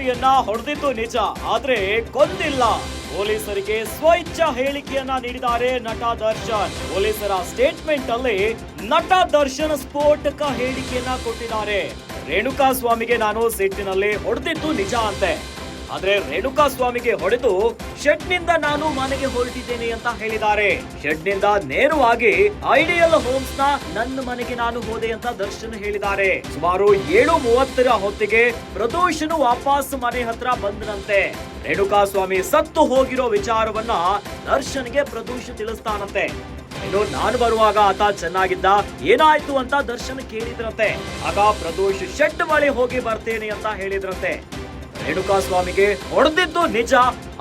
ಸ್ವಾಮಿಯನ್ನ ಹೊಡೆದಿದ್ದು ನಿಜ, ಆದ್ರೆ ಕೊಂದಿಲ್ಲ. ಪೊಲೀಸರಿಗೆ ಸ್ವಇಚ್ಛಾ ಹೇಳಿಕೆಯನ್ನ ನೀಡಿದ್ದಾರೆ ನಟ ದರ್ಶನ್. ಪೊಲೀಸರ ಸ್ಟೇಟ್ಮೆಂಟ್ ಅಲ್ಲಿ ನಟ ದರ್ಶನ್ ಸ್ಫೋಟಕ ಹೇಳಿಕೆಯನ್ನ ಕೊಟ್ಟಿದ್ದಾರೆ. ರೇಣುಕಾ ಸ್ವಾಮಿಗೆ ನಾನು ಸಿಟ್ಟಿನಲ್ಲಿ ಹೊಡೆದಿದ್ದು ನಿಜ ಅಂತೆ. ಆದ್ರೆ ರೇಣುಕಾ ಸ್ವಾಮಿಗೆ ಹೊಡೆದು ಶೆಡ್ನಿಂದ ನಾನು ಮನೆಗೆ ಹೊರಟಿದ್ದೇನೆ ಅಂತ ಹೇಳಿದ್ದಾರೆ. ಶೆಡ್ನಿಂದ ನೇರವಾಗಿ ಐಡಿಯಲ್ ಹೋಮ್ಸ್ನ ನನ್ನ ಮನೆಗೆ ನಾನು ಹೋದೆ ಅಂತ ದರ್ಶನ್ ಹೇಳಿದ್ದಾರೆ. ಸುಮಾರು ಏಳು ಮೂವತ್ತರ ಹೊತ್ತಿಗೆ ಪ್ರದೋಷನು ವಾಪಸ್ ಮನೆ ಹತ್ರ ಬಂದನಂತೆ. ರೇಣುಕಾ ಸ್ವಾಮಿ ಸತ್ತು ಹೋಗಿರೋ ವಿಚಾರವನ್ನ ದರ್ಶನ್ಗೆ ಪ್ರದೋಷ ತಿಳಿಸ್ತಾನಂತೆ. ಇನ್ನು ನಾನು ಬರುವಾಗ ಆತ ಚೆನ್ನಾಗಿದ್ದ ಏನಾಯ್ತು ಅಂತ ದರ್ಶನ್ ಕೇಳಿದ್ರಂತೆ. ಆಗ ಪ್ರದೋಷ್ ಶೆಡ್ ಬಳಿ ಹೋಗಿ ಬರ್ತೇನೆ ಅಂತ ಹೇಳಿದ್ರಂತೆ. ರೇಣುಕಾ ಸ್ವಾಮಿಗೆ ಹೊಡೆದಿದ್ದು ನಿಜ,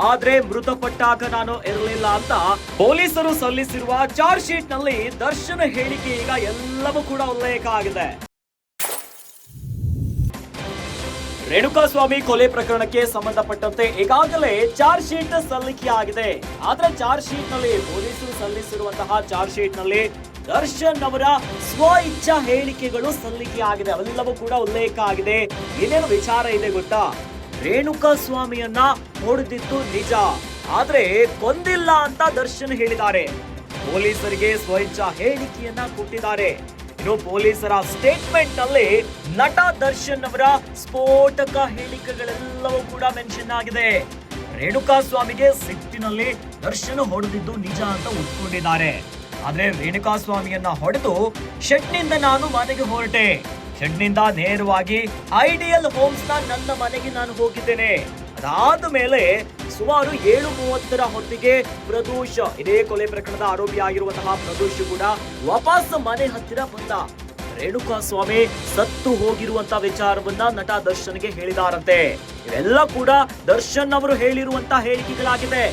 ಆದ್ರೆ ಮೃತಪಟ್ಟಾಗ ನಾನು ಇರಲಿಲ್ಲ ಅಂತ ಪೊಲೀಸರು ಸಲ್ಲಿಸಿರುವ ಚಾರ್ಜ್ ಶೀಟ್ನಲ್ಲಿ ದರ್ಶನ ಹೇಳಿಕೆ ಈಗ ಎಲ್ಲವೂ ಕೂಡ ಉಲ್ಲೇಖ ಆಗಿದೆ. ರೇಣುಕಾಸ್ವಾಮಿ ಕೊಲೆ ಪ್ರಕರಣಕ್ಕೆ ಸಂಬಂಧಪಟ್ಟಂತೆ ಈಗಾಗಲೇ ಚಾರ್ಜ್ ಶೀಟ್ ಸಲ್ಲಿಕೆಯಾಗಿದೆ. ಆದ್ರೆ ಚಾರ್ಜ್ ಶೀಟ್ನಲ್ಲಿ ಪೊಲೀಸರು ಸಲ್ಲಿಸಿರುವಂತಹ ಚಾರ್ಜ್ ಶೀಟ್ನಲ್ಲಿ ದರ್ಶನ್ ಅವರ ಸ್ವ ಇಚ್ಛಾ ಹೇಳಿಕೆಗಳು ಸಲ್ಲಿಕೆಯಾಗಿದೆ. ಅವೆಲ್ಲವೂ ಕೂಡ ಉಲ್ಲೇಖ ಆಗಿದೆ. ಏನೇನು ವಿಚಾರ ಇದೆ ಗೊತ್ತಾ? ರೇಣುಕಾ ಸ್ವಾಮಿಯನ್ನ ಹೊಡೆದಿದ್ದು ನಿಜ. ಆದ್ರೆ ಕೊಂದಿಲ್ಲ ಅಂತ ದರ್ಶನ್ ಹೇಳಿದ್ದಾರೆ. ಪೊಲೀಸರಿಗೆ ಸ್ವಚ್ಛ ಹೇಳಿಕೆಯನ್ನ ಕೊಟ್ಟಿದ್ದಾರೆ. ಇನ್ನು ಪೊಲೀಸರ ಸ್ಟೇಟ್ಮೆಂಟ್ನಲ್ಲಿ ನಟ ದರ್ಶನ್ ಅವರ ಸ್ಫೋಟಕ ಹೇಳಿಕೆಗಳೆಲ್ಲವೂ ಕೂಡ ಮೆನ್ಷನ್ ಆಗಿದೆ. ರೇಣುಕಾ ಸ್ವಾಮಿಗೆ ಸಿಟ್ಟಿನಲ್ಲಿ ದರ್ಶನ್ ಹೊಡೆದಿದ್ದು ನಿಜ ಅಂತ ಒಪ್ಕೊಂಡಿದ್ದಾರೆ. ಆದ್ರೆ ರೇಣುಕಾ ಸ್ವಾಮಿಯನ್ನ ಹೊಡೆದು ಶೆಟ್ನಿಂದ ನಾನು ಮನೆಗೆ ಹೊರಟೆ. ಶೆಡ್ನಿಂದ ನೇರವಾಗಿ ಐಡಿಯಲ್ ಹೋಮ್ಸ್ನ ನನ್ನ ಮನೆಗೆ ನಾನು ಹೋಗಿದ್ದೇನೆ. ಅದಾದ ಮೇಲೆ ಸುಮಾರು ಏಳು ಮೂವತ್ತರ ಹೊತ್ತಿಗೆ ಪ್ರದೋಷ್, ಇದೇ ಕೊಲೆ ಪ್ರಕರಣದ ಆರೋಪಿ ಆಗಿರುವಂತಹ ಪ್ರದೋಷ್ ಕೂಡ ವಾಪಸ್ ಮನೆ ಹತ್ತಿರ ಬಂದ. ರೇಣುಕಾ ಸ್ವಾಮಿ ಸತ್ತು ಹೋಗಿರುವಂತ ವಿಚಾರವನ್ನ ನಟ ದರ್ಶನ್ಗೆ ಹೇಳಿದಾರಂತೆ. ಇವೆಲ್ಲ ಕೂಡ ದರ್ಶನ್ ಅವರು ಹೇಳಿರುವಂತ ಹೇಳಿಕೆಗಳಾಗಿದೆ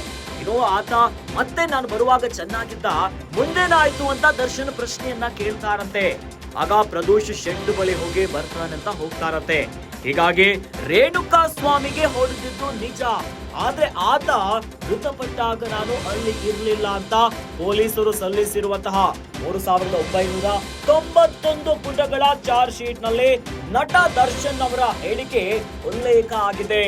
ಇನ್ನು ಆತ, ಮತ್ತೆ ನಾನು ಬರುವಾಗ ಚೆನ್ನಾಗಿದ್ದ ಮುಂದೇನಾಯ್ತು ಅಂತ ದರ್ಶನ್ ಪ್ರಶ್ನೆಯನ್ನ ಕೇಳ್ತಾರಂತೆ. ಆಗ ಪ್ರದೋಷ್ ಶೆಡ್ ಬಳಿ ಹೋಗಿ ಬರ್ತಾನಂತ ಹೋಗ್ತಾರಂತೆ. ಹೀಗಾಗಿ ರೇಣುಕಾ ಸ್ವಾಮಿಗೆ ಹೊಡೆದಿದ್ದು ನಿಜ. ಆದ್ರೆ ಆತ ಮೃತಪಟ್ಟಾಗ ನಾನು ಅಲ್ಲಿ ಇರಲಿಲ್ಲ ಅಂತ ಪೊಲೀಸರು ಸಲ್ಲಿಸಿರುವಂತಹ ಮೂರು ಸಾವಿರದ ಒಂಬೈನೂರ ತೊಂಬತ್ತೊಂದು ಪುಟಗಳ ಚಾರ್ಜ್ ಶೀಟ್ನಲ್ಲಿ ನಟ ದರ್ಶನ್ ಅವರ ಹೇಳಿಕೆ ಉಲ್ಲೇಖ ಆಗಿದೆ.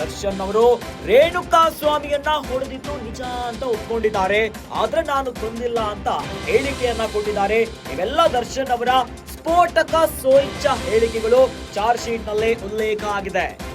ದರ್ಶನ್ ಅವರು ರೇಣುಕಾ ಸ್ವಾಮಿಯನ್ನ ಹೊಡೆದಿದ್ದು ನಿಜ ಅಂತ ಒಪ್ಕೊಂಡಿದ್ದಾರೆ. ಆದ್ರೆ ನಾನು ತೊಂದಿಲ್ಲ ಅಂತ ಹೇಳಿಕೆಯನ್ನ ಕೊಟ್ಟಿದ್ದಾರೆ. ಇವೆಲ್ಲ ದರ್ಶನ್ ಅವರ ಸ್ಫೋಟಕ ಸ್ವಇಚ್ಛಾ ಹೇಳಿಕೆಗಳು. ಚಾರ್ಜ್ ಶೀಟ್ನಲ್ಲಿ ಉಲ್ಲೇಖ ಆಗಿದೆ.